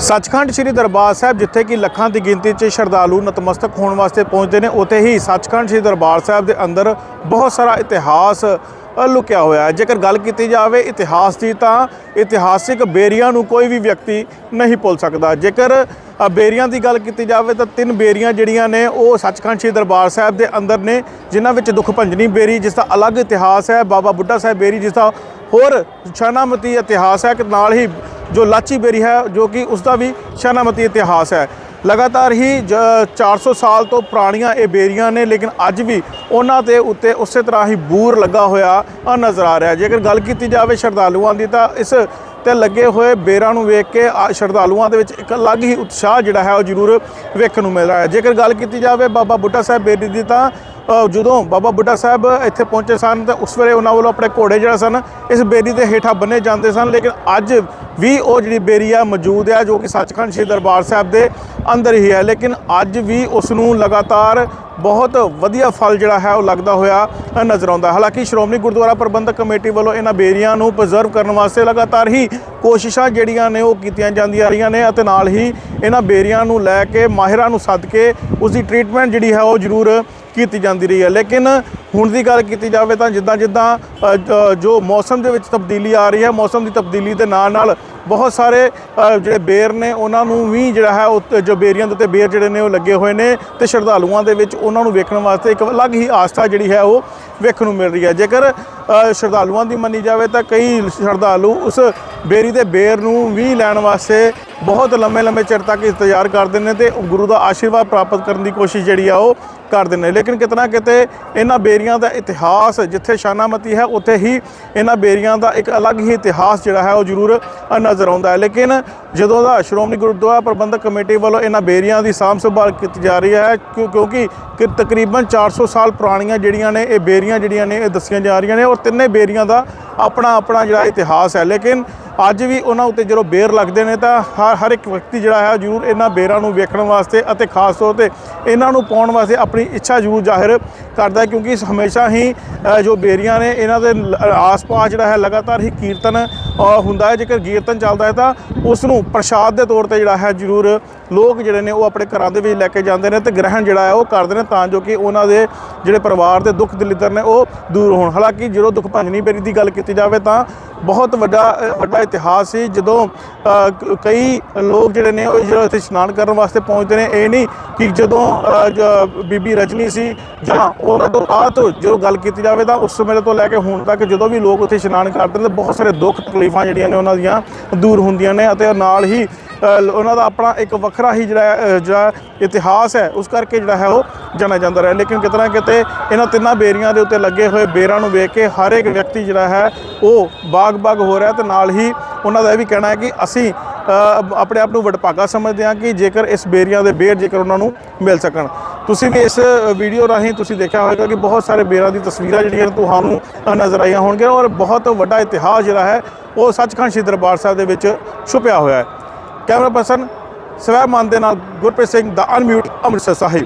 ਸੱਚਖੰਡ ਸ੍ਰੀ ਦਰਬਾਰ ਸਾਹਿਬ, ਜਿੱਥੇ ਕਿ ਲੱਖਾਂ ਦੀ ਗਿਣਤੀ 'ਚ ਸ਼ਰਧਾਲੂ ਨਤਮਸਤਕ ਹੋਣ ਵਾਸਤੇ ਪਹੁੰਚਦੇ ਨੇ, ਉੱਥੇ ਹੀ ਸੱਚਖੰਡ ਸ੍ਰੀ ਦਰਬਾਰ ਸਾਹਿਬ ਦੇ ਅੰਦਰ ਬਹੁਤ ਸਾਰਾ ਇਤਿਹਾਸ ਲੁਕਿਆ ਹੋਇਆ ਹੈ। ਜੇਕਰ ਗੱਲ ਕੀਤੀ ਜਾਵੇ ਇਤਿਹਾਸ ਦੀ, ਤਾਂ ਇਤਿਹਾਸਿਕ ਬੇਰੀਆਂ ਨੂੰ ਕੋਈ ਵੀ ਵਿਅਕਤੀ ਨਹੀਂ ਭੁੱਲ ਸਕਦਾ। ਜੇਕਰ ਬੇਰੀਆਂ ਦੀ ਗੱਲ ਕੀਤੀ ਜਾਵੇ, ਤਾਂ ਤਿੰਨ ਬੇਰੀਆਂ ਜਿਹੜੀਆਂ ਨੇ, ਉਹ ਸੱਚਖੰਡ ਸ੍ਰੀ ਦਰਬਾਰ ਸਾਹਿਬ ਦੇ ਅੰਦਰ ਨੇ, ਜਿਨ੍ਹਾਂ ਵਿੱਚ ਦੁੱਖ ਭੰਜਨੀ ਬੇਰੀ, ਜਿਸ ਦਾ ਅਲੱਗ ਇਤਿਹਾਸ ਹੈ, ਬਾਬਾ ਬੁੱਢਾ ਸਾਹਿਬ ਬੇਰੀ, ਜਿਸ ਦਾ ਹੋਰ ਸ਼ਾਨਾਮਤੀ ਇਤਿਹਾਸ ਹੈ, ਕਿ ਨਾਲ ਹੀ ਜੋ ਲਾਚੀ ਬੇਰੀ ਹੈ, ਜੋ ਕਿ ਉਸ ਦਾ ਵੀ ਸ਼ਾਨਾਮਤੀ ਇਤਿਹਾਸ ਹੈ। ਲਗਾਤਾਰ ਹੀ ਜ- 400 ਸਾਲ ਤੋਂ ਪੁਰਾਣੀਆਂ ਇਹ ਬੇਰੀਆਂ ਨੇ, ਲੇਕਿਨ ਅੱਜ ਵੀ ਉਹਨਾਂ ਦੇ ਉੱਤੇ ਉਸੇ ਤਰ੍ਹਾਂ ਹੀ ਬੂਰ ਲੱਗਾ ਹੋਇਆ ਨਜ਼ਰ ਆ ਰਿਹਾ। ਜੇਕਰ ਗੱਲ ਕੀਤੀ ਜਾਵੇ ਸ਼ਰਧਾਲੂਆਂ ਦੀ, ਤਾਂ ਇਸ ਤੇ ਲੱਗੇ ਹੋਏ ਬੇਰਾਂ ਨੂੰ ਵੇਖ ਕੇ ਆ ਸ਼ਰਧਾਲੂਆਂ ਦੇ ਵਿੱਚ ਇੱਕ ਅਲੱਗ ਹੀ ਉਤਸ਼ਾਹ ਜਿਹੜਾ ਹੈ, ਉਹ ਜ਼ਰੂਰ ਵੇਖਣ ਨੂੰ ਮਿਲ ਰਿਹਾ ਹੈ। ਜੇਕਰ ਗੱਲ ਕੀਤੀ ਜਾਵੇ ਬਾਬਾ ਬੁੱਢਾ ਸਾਹਿਬ ਬੇਰੀ ਦੀ, ਤਾਂ ਜਦੋਂ ਬਾਬਾ ਬੁੱਢਾ ਸਾਹਿਬ ਇੱਥੇ ਪਹੁੰਚੇ ਸਨ, ਤਾਂ ਉਸ ਵੇਲੇ ਉਹਨਾਂ ਵੱਲੋਂ ਆਪਣੇ ਘੋੜੇ ਜਿਹੜਾ ਸਨ, ਇਸ ਬੇਰੀ ਦੇ ਹੇਠਾਂ ਬੰਨੇ ਜਾਂਦੇ ਸਨ। ਲੇਕਿਨ ਅੱਜ ਵੀ ਉਹ ਜਿਹੜੀ ਬੇਰੀ ਆ ਮੌਜੂਦ ਹੈ ਜੋ ਕਿ ਸੱਚਖੰਡ ਸ੍ਰੀ ਦਰਬਾਰ ਸਾਹਿਬ ਦੇ ਅੰਦਰ ਹੀ ਹੈ, ਲੇਕਿਨ ਅੱਜ ਵੀ ਉਸ ਨੂੰ ਲਗਾਤਾਰ ਬਹੁਤ ਵਧੀਆ ਫਲ ਜਿਹੜਾ ਹੈ ਉਹ ਲੱਗਦਾ ਹੋਇਆ ਨਜ਼ਰ ਆਉਂਦਾ ਹਾਲਾਂਕਿ ਸ਼੍ਰੋਮਣੀ ਗੁਰਦੁਆਰਾ ਪ੍ਰਬੰਧਕ ਕਮੇਟੀ ਵੱਲੋਂ ਇਹਨਾਂ ਬੇਰੀਆਂ ਨੂੰ ਪ੍ਰੀਜ਼ਰਵ ਕਰਨ ਵਾਸਤੇ ਲਗਾਤਾਰ ਹੀ ਕੋਸ਼ਿਸ਼ਾਂ ਜਿਹੜੀਆਂ ਨੇ ਉਹ ਕੀਤੀਆਂ ਜਾਂਦੀਆਂ ਰਹੀਆਂ ਨੇ ਅਤੇ ਨਾਲ ਹੀ ਇਹਨਾਂ ਬੇਰੀਆਂ ਨੂੰ ਲੈ ਕੇ ਮਾਹਿਰਾਂ ਨੂੰ ਸੱਦ ਕੇ ਉਸ ਦੀ ਟ੍ਰੀਟਮੈਂਟ ਜਿਹੜੀ ਹੈ ਉਹ ਜ਼ਰੂਰ ਕੀਤੀ ਜਾਂਦੀ ਰਹੀ ਹੈ। ਲੇਕਿਨ ਹੁਣ ਦੀ ਗੱਲ ਕੀਤੀ ਜਾਵੇ ਤਾਂ ਜਿੱਦਾਂ ਜਿੱਦਾਂ ਜੋ ਮੌਸਮ ਦੇ ਵਿੱਚ ਤਬਦੀਲੀ ਆ ਰਹੀ ਹੈ, ਮੌਸਮ ਦੀ ਤਬਦੀਲੀ ਦੇ ਨਾਲ ਨਾਲ ਬਹੁਤ ਸਾਰੇ ਜਿਹੜੇ ਬੇਰ ਨੇ, ਉਹਨਾਂ ਨੂੰ ਵੀ ਜਿਹੜਾ ਹੈ ਉਹ ਜੋ ਬੇਰੀਆਂ ਦੇ ਉੱਤੇ ਬੇਰ ਜਿਹੜੇ ਨੇ, ਉਹ ਲੱਗੇ ਹੋਏ ਨੇ ਤੇ ਸ਼ਰਧਾਲੂਆਂ ਦੇ ਵਿੱਚ ਉਹਨਾਂ ਨੂੰ ਵੇਖਣ ਵਾਸਤੇ ਇੱਕ ਅਲੱਗ ਹੀ ਆਸਥਾ ਜਿਹੜੀ ਹੈ, ਉਹ ਵੇਖਣ ਨੂੰ ਮਿਲ ਰਹੀ ਹੈ। ਜੇਕਰ ਸ਼ਰਧਾਲੂਆਂ ਦੀ ਮੰਨੀ ਜਾਵੇ ਤਾਂ ਕਈ ਸ਼ਰਧਾਲੂ ਉਸ ਬੇਰੀ ਦੇ ਬੇਰ ਨੂੰ ਵੀ ਲੈਣ ਵਾਸਤੇ ਬਹੁਤ ਲੰਮੇ ਲੰਮੇ ਚਿਰ ਤੱਕ ਇੰਤਜ਼ਾਰ ਕਰਦੇ ਨੇ ਤੇ ਗੁਰੂ ਦਾ ਆਸ਼ੀਰਵਾਦ ਪ੍ਰਾਪਤ ਕਰਨ ਦੀ ਕੋਸ਼ਿਸ਼ ਜਿਹੜੀ ਆ ਉਹ ਕਰਦੇ ਨੇ। ਲੇਕਿਨ ਕਿਤਨਾ ਕਿਤੇ ਇਹਨਾਂ ਬੇਰੀਆਂ ਦਾ ਇਤਿਹਾਸ ਜਿੱਥੇ ਸ਼ਾਨਾਮਤੀ ਹੈ, ਉੱਥੇ ਹੀ ਇਹਨਾਂ ਬੇਰੀਆਂ ਦਾ ਇੱਕ ਅਲੱਗ ਹੀ ਇਤਿਹਾਸ ਜਿਹੜਾ ਹੈ ਉਹ ਜ਼ਰੂਰ ਨਜ਼ਰ ਆਉਂਦਾ ਹੈ। ਲੇਕਿਨ ਜਦੋਂ ਦਾ ਸ਼੍ਰੋਮਣੀ ਗੁਰਦੁਆਰਾ ਪ੍ਰਬੰਧਕ ਕਮੇਟੀ ਵੱਲੋਂ ਇਹਨਾਂ ਬੇਰੀਆਂ ਦੀ ਸਾਂਭ ਸੰਭਾਲ ਕੀਤੀ ਜਾ ਰਹੀ ਹੈ, ਕਿਉਂ- ਕਿਉਂਕਿ ਕਿ ਤਕਰੀਬਨ 400 ਸਾਲ ਪੁਰਾਣੀਆਂ ਜਿਹੜੀਆਂ ਨੇ, ਇਹ ਬੇਰੀਆਂ ਜਿਹੜੀਆਂ ਨੇ, ਇਹ ਦੱਸੀਆਂ ਜਾ ਰਹੀਆਂ ਨੇ ਔਰ ਤਿੰਨੇ ਬੇਰੀਆਂ ਦਾ ਆਪਣਾ ਆਪਣਾ ਜਿਹੜਾ ਇਤਿਹਾਸ ਹੈ। ਲੇਕਿਨ ਅੱਜ ਵੀ ਉਹਨਾਂ ਉੱਤੇ ਜਦੋਂ ਬੇਰ ਲੱਗਦੇ ਨੇ ਤਾਂ ਹਰ ਹਰ ਇੱਕ ਵਿਅਕਤੀ ਜਿਹੜਾ ਹੈ ਜ਼ਰੂਰ ਇਹਨਾਂ ਬੇਰਾਂ ਨੂੰ ਵੇਖਣ ਵਾਸਤੇ ਅਤੇ ਖਾਸ ਤੌਰ ਤੇ ਇਹਨਾਂ ਨੂੰ ਪਾਉਣ ਵਾਸਤੇ ਆਪਣੀ ਇੱਛਾ ਜ਼ਰੂਰ ਜ਼ਾਹਿਰ ਕਰਦਾ ਹੈ ਕਿਉਂਕਿ ਹਮੇਸ਼ਾ ਹੀ ਜੋ ਬੇਰੀਆਂ ਨੇ ਇਹਨਾਂ ਦੇ ਆਸ-ਪਾਸ ਜਿਹੜਾ ਹੈ ਲਗਾਤਾਰ ਹੀ ਕੀਰਤਨ ਹੁੰਦਾ ਹੈ। ਜੇਕਰ ਕੀਰਤਨ ਚੱਲਦਾ ਹੈ ਤਾਂ ਉਸ ਨੂੰ ਪ੍ਰਸ਼ਾਦ ਦੇ ਤੌਰ ਤੇ ਜਿਹੜਾ ਹੈ ਜ਼ਰੂਰ ਲੋਕ ਜਿਹੜੇ ਨੇ ਉਹ ਆਪਣੇ ਘਰਾਂ ਦੇ ਵਿੱਚ ਲੈ ਕੇ ਜਾਂਦੇ ਨੇ ਤੇ ਗ੍ਰਹਿਣ ਜਿਹੜਾ ਹੈ ਉਹ ਕਰਦੇ ਨੇ ਤਾਂ ਜੋ ਕਿ ਉਹਨਾਂ ਦੇ ਜਿਹੜੇ ਪਰਿਵਾਰ ਦੇ ਦੁੱਖ ਦਲਿੱਦਰ ਨੇ ਉਹ ਦੂਰ ਹੋਣ। ਹਾਲਾਂਕਿ ਜਦੋਂ ਦੁੱਖ ਭੰਜਨੀ ਬੇਰੀ ਦੀ ਗੱਲ ਕੀਤੀ ਜਾਵੇ ਤਾਂ ਬਹੁਤ ਵੱਡਾ ਵੱਡਾ ਇਤਿਹਾਸ ਸੀ। ਜਦੋਂ ਕਈ ਲੋਕ ਜਿਹੜੇ ਨੇ, ਉਹ ਜਦੋਂ ਇੱਥੇ ਇਸ਼ਨਾਨ ਕਰਨ ਵਾਸਤੇ ਪਹੁੰਚਦੇ ਨੇ, ਇਹ ਨਹੀਂ ਕਿ ਜਦੋਂ ਬੀਬੀ ਰਜਨੀ ਸੀ ਜਾਂ ਉਹਨਾਂ ਤੋਂ ਬਾਅਦ ਜੋ ਗੱਲ ਕੀਤੀ ਜਾਵੇ ਤਾਂ ਉਸ ਸਮੇਂ ਤੋਂ ਲੈ ਕੇ ਹੁਣ ਤੱਕ ਜਦੋਂ ਵੀ ਲੋਕ ਉੱਥੇ ਇਸ਼ਨਾਨ ਕਰਦੇ ਨੇ, ਤਾਂ ਬਹੁਤ ਸਾਰੇ ਦੁੱਖ ਤਕਲੀਫਾਂ ਜਿਹੜੀਆਂ ਨੇ ਉਹਨਾਂ ਦੀਆਂ ਦੂਰ ਹੁੰਦੀਆਂ ਨੇ ਅਤੇ ਨਾਲ ਹੀ ਉਹਨਾਂ ਦਾ ਆਪਣਾ ਇੱਕ ਵੱਖਰਾ ਹੀ ਜਿਹੜਾ ਜਿਹੜਾ ਇਤਿਹਾਸ ਹੈ, ਉਸ ਕਰਕੇ ਜਿਹੜਾ ਹੈ ਉਹ ਜਾਣਿਆ ਜਾਂਦਾ ਰਿਹਾ। ਲੇਕਿਨ ਕਿਤਨਾ ਕਿਤੇ ਇਹਨਾਂ ਤਿੰਨਾਂ ਬੇਰੀਆਂ ਦੇ ਉੱਤੇ ਲੱਗੇ ਹੋਏ ਬੇਰਾਂ ਨੂੰ ਵੇਖ ਕੇ ਹਰ ਇੱਕ ਵਿਅਕਤੀ ਜਿਹੜਾ ਹੈ, ਉਹ ਬਾਗ-ਬਾਗ ਹੋ ਰਿਹਾ ਤੇ ਨਾਲ ਹੀ ਉਹਨਾਂ ਦਾ ਇਹ ਵੀ ਕਹਿਣਾ ਹੈ ਕਿ ਅਸੀਂ ਆਪਣੇ ਆਪ ਨੂੰ ਵਡਭਾਗਾ ਸਮਝਦੇ ਹਾਂ ਕਿ ਜੇਕਰ ਇਸ ਬੇਰੀਆਂ ਦੇ ਬੇਰ ਜੇਕਰ ਉਹਨਾਂ ਨੂੰ ਮਿਲ ਸਕਣ। ਤੁਸੀਂ ਵੀ ਇਸ ਵੀਡੀਓ ਰਾਹੀਂ ਤੁਸੀਂ ਦੇਖਿਆ ਹੋਵੇਗਾ ਕਿ ਬਹੁਤ ਸਾਰੇ ਬੇਰਾਂ ਦੀ ਤਸਵੀਰਾਂ ਜਿਹੜੀਆਂ ਤੁਹਾਨੂੰ ਨਜ਼ਰ ਆਈਆਂ ਹੋਣਗੀਆਂ ਔਰ ਬਹੁਤ ਵੱਡਾ ਇਤਿਹਾਸ ਜਿਹੜਾ ਹੈ, ਉਹ ਸੱਚਖੰਡ ਸ੍ਰੀ ਦਰਬਾਰ ਸਾਹਿਬ ਦੇ ਵਿੱਚ ਛੁਪਿਆ ਹੋਇਆ ਹੈ। ਕੈਮਰਾ ਪਰਸਨ ਸਵੈ ਮਾਨ ਦੇ ਨਾਲ ਗੁਰਪ੍ਰੀਤ ਸਿੰਘ ਦਾ ਅਨਮਿਊਟ ਅੰਮ੍ਰਿਤਸਰ ਸਾਹਿਬ।